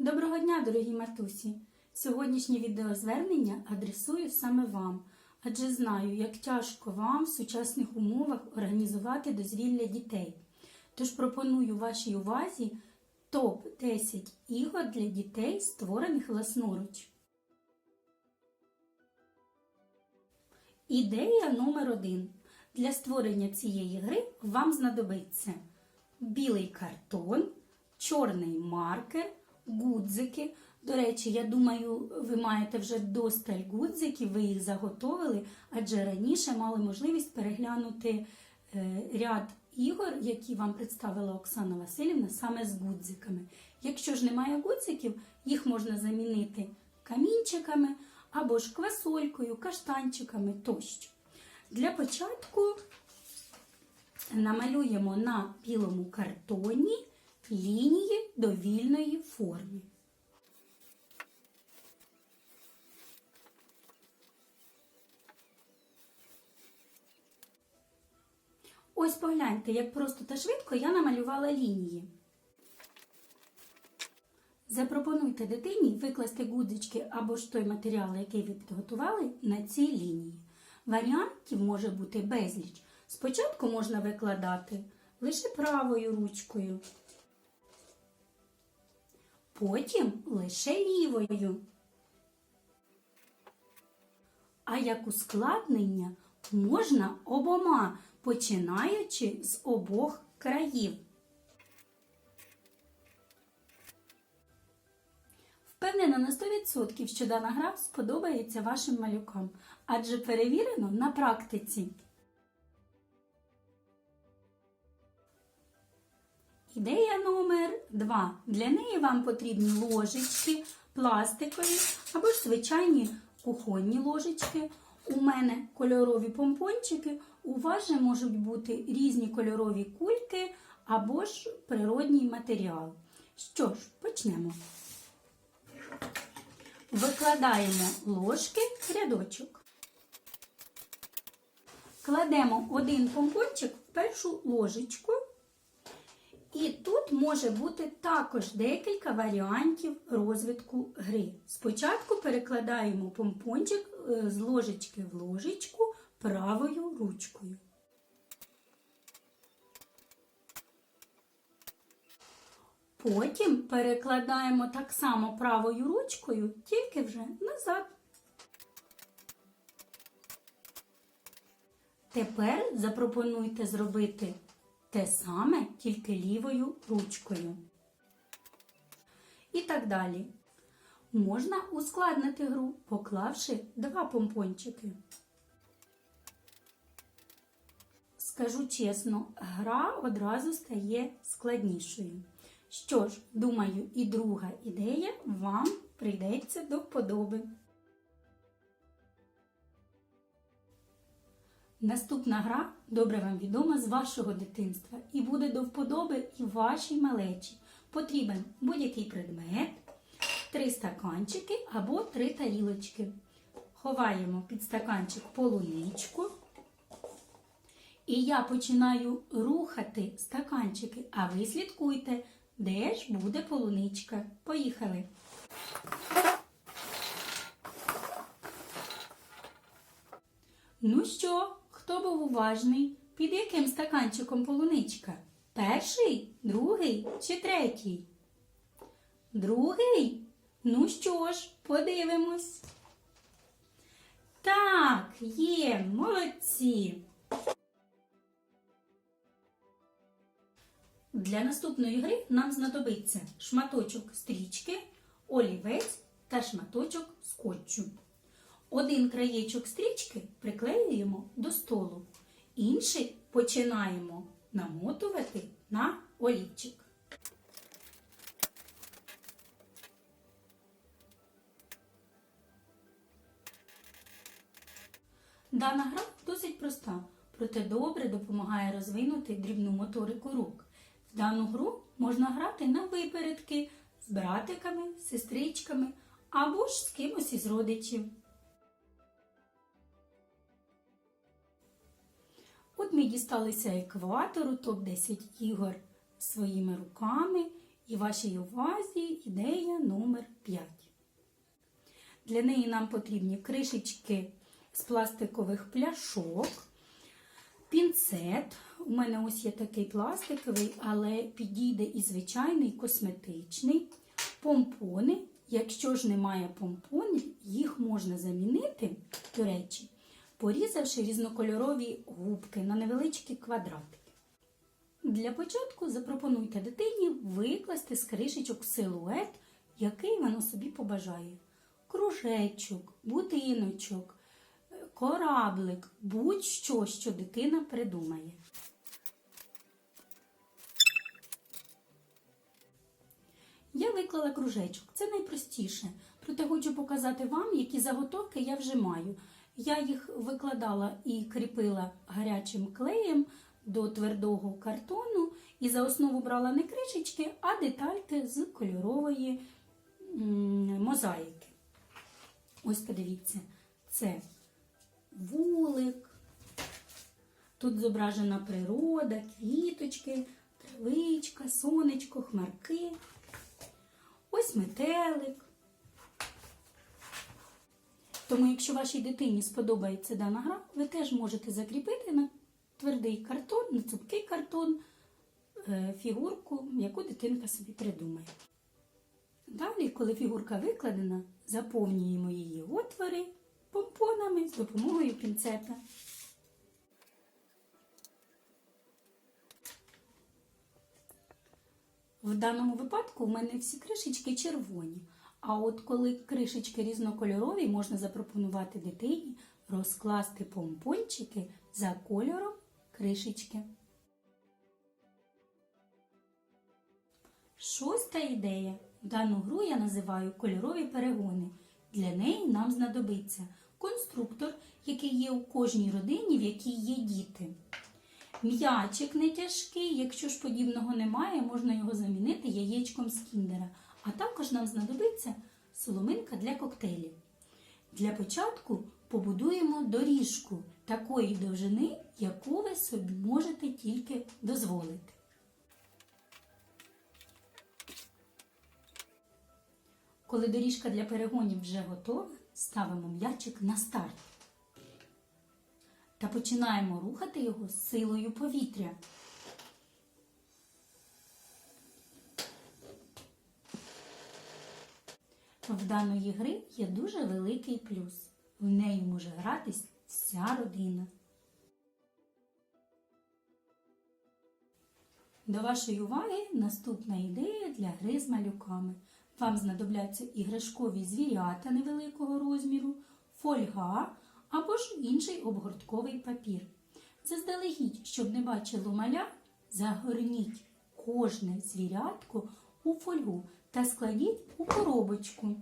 Доброго дня, дорогі матусі! Сьогоднішнє відеозвернення адресую саме вам, адже знаю, як тяжко вам в сучасних умовах організувати дозвілля дітей. Тож пропоную вашій увазі топ-10 ігор для дітей, створених власноруч. Ідея номер один. Для створення цієї гри вам знадобиться білий картон, чорний маркер, гудзики. До речі, я думаю, ви маєте вже досталь гудзиків, ви їх заготовили, адже раніше мали можливість переглянути е, ряд ігор, які вам представила Оксана Васильівна саме з гудзиками. Якщо ж немає гудзиків, їх можна замінити камінчиками або ж квасолькою, каштанчиками тощо. Для початку намалюємо на білому картоні лінії довільної форми. Ось погляньте, як просто та швидко я намалювала лінії. Запропонуйте дитині викласти гудзички або ж той матеріал, який ви підготували, на ці лінії. Варіантів може бути безліч. Спочатку можна викладати лише правою ручкою, потім лише лівою. А як ускладнення можна обома, починаючи з обох країв. Впевнена на 100%, що дана гра сподобається вашим малюкам, адже перевірено на практиці. Ідея номер 2. Для неї вам потрібні ложечки пластикові або ж звичайні кухонні ложечки. У мене кольорові помпончики, у вас же можуть бути різні кольорові кульки або ж природній матеріал. Що ж, почнемо. Викладаємо ложки рядочок. Кладемо один помпончик в першу ложечку. І тут може бути також декілька варіантів розвитку гри. Спочатку перекладаємо помпончик е, з ложечки в ложечку правою ручкою. Потім перекладаємо так само правою ручкою, тільки вже назад. Тепер запропонуйте зробити те саме, тільки лівою ручкою. І так далі. Можна ускладнити гру, поклавши два помпончики. Скажу чесно, гра одразу стає складнішою. Що ж, думаю, і друга ідея вам прийдеться до вподоби. Наступна гра добре вам відома з вашого дитинства і буде до вподоби і вашій малечі. Потрібен будь-який предмет, три стаканчики або три тарілочки. Ховаємо під стаканчик полуничку. І я починаю рухати стаканчики, а ви слідкуйте, де ж буде полуничка. Поїхали! Ну що, хто був уважний? Під яким стаканчиком полуничка? Перший, другий чи третій? Другий? Ну що ж, подивимось. Так, є, молодці. Для наступної гри нам знадобиться шматочок стрічки, олівець та шматочок скотчу. Один краєчок стрічки приклеюємо до столу, інший починаємо намотувати на олівчик. Дана гра досить проста, проте добре допомагає розвинути дрібну моторику рук. В дану гру можна грати на випередки з братиками, сестричками або ж з кимось із родичів. От ми дісталися екватору, топ-10 ігор своїми руками І вашій увазі ідея номер 5. Для неї нам потрібні кришечки з пластикових пляшок, пінцет. У мене ось є такий пластиковий, але підійде і звичайний косметичний. Помпони. Якщо ж немає помпонів, їх можна замінити, до речі, порізавши різнокольорові губки на невеличкі квадратики. Для початку запропонуйте дитині викласти з кришечок силует, який вона собі побажає. Кружечок, будиночок, кораблик, будь-що, що дитина придумає. Я виклала кружечок, це найпростіше. Проте хочу показати вам, які заготовки я вже маю. Я їх викладала і кріпила гарячим клеєм до твердого картону, і за основу брала не кришечки, а детальки з кольорової мозаїки. Ось подивіться, це вулик. Тут зображена природа, квіточки, травичка, сонечко, хмарки. Ось метелик. Тому, якщо вашій дитині сподобається дана гра, ви теж можете закріпити на твердий картон, на цупкий картон е, фігурку, яку дитинка собі придумає. Далі, коли фігурка викладена, заповнюємо її отвори помпонами з допомогою пінцета. В даному випадку у мене всі кришечки червоні. А от коли кришечки різнокольорові, можна запропонувати дитині розкласти помпончики за кольором кришечки. Шоста ідея. Дану гру я називаю кольорові перегони. Для неї нам знадобиться конструктор, який є у кожній родині, в якій є діти. М'ячик не тяжкий, якщо ж подібного немає, можна його замінити яєчком з кіндера. А також нам знадобиться соломинка для коктейлів. Для початку побудуємо доріжку такої довжини, яку ви собі можете тільки дозволити. Коли доріжка для перегонів вже готова, ставимо м'ячик на старт та починаємо рухати його з силою повітря. В даної гри є дуже великий плюс. В неї може гратись вся родина. До вашої уваги наступна ідея для гри з малюками. Вам знадобляться іграшкові звірята невеликого розміру, фольга або ж інший обгортковий папір. Заздалегідь, щоб не бачило маля, загорніть кожне звірятко у фольгу та складіть у коробочку.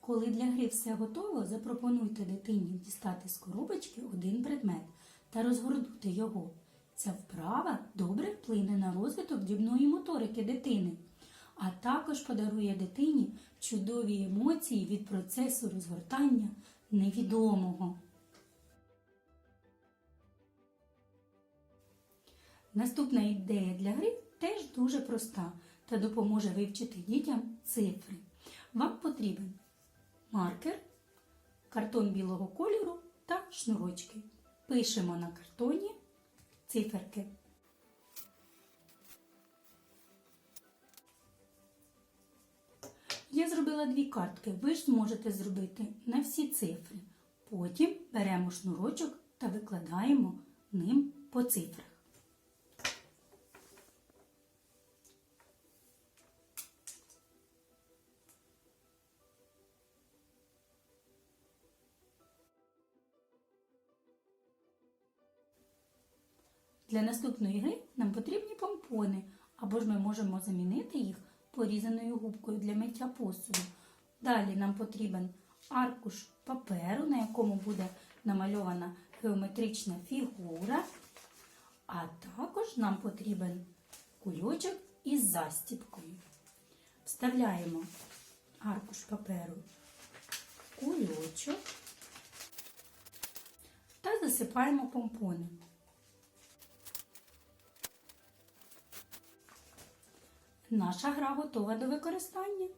Коли для гри все готово, запропонуйте дитині дістати з коробочки один предмет та розгорнути його. Ця вправа добре вплине на розвиток дрібної моторики дитини, а також подарує дитині чудові емоції від процесу розгортання невідомого. Наступна ідея для гри теж дуже проста та допоможе вивчити дітям цифри. Вам потрібен маркер, картон білого кольору та шнурочки. Пишемо на картоні циферки. Я зробила дві картки, ви ж зможете зробити на всі цифри. Потім беремо шнурочок та викладаємо ним по цифрах. Для наступної гри нам потрібні помпони, або ж ми можемо замінити їх порізаною губкою для миття посуду. Далі нам потрібен аркуш паперу, на якому буде намальована геометрична фігура, а також нам потрібен кульочок із застіпкою. Вставляємо аркуш паперу в кульочок та засипаємо помпони. Наша гра готова до використання.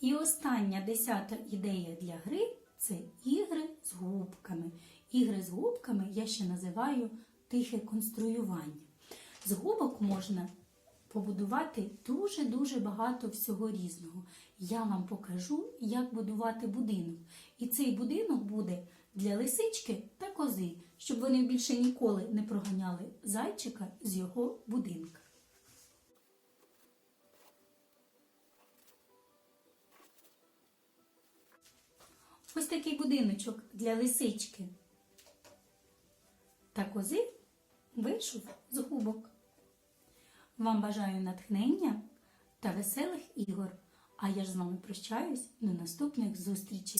І остання десята ідея для гри це ігри з губками. Ігри з губками я ще називаю тихе конструювання. З губок можна побудувати дуже-дуже багато всього різного. Я вам покажу, як будувати будинок. І цей будинок буде для лисички та кози, щоб вони більше ніколи не проганяли зайчика з його будинка. Ось такий будиночок для лисички. Та кози вийшов з губок. Вам бажаю натхнення та веселих ігор. А я ж з вами прощаюсь до наступних зустрічей.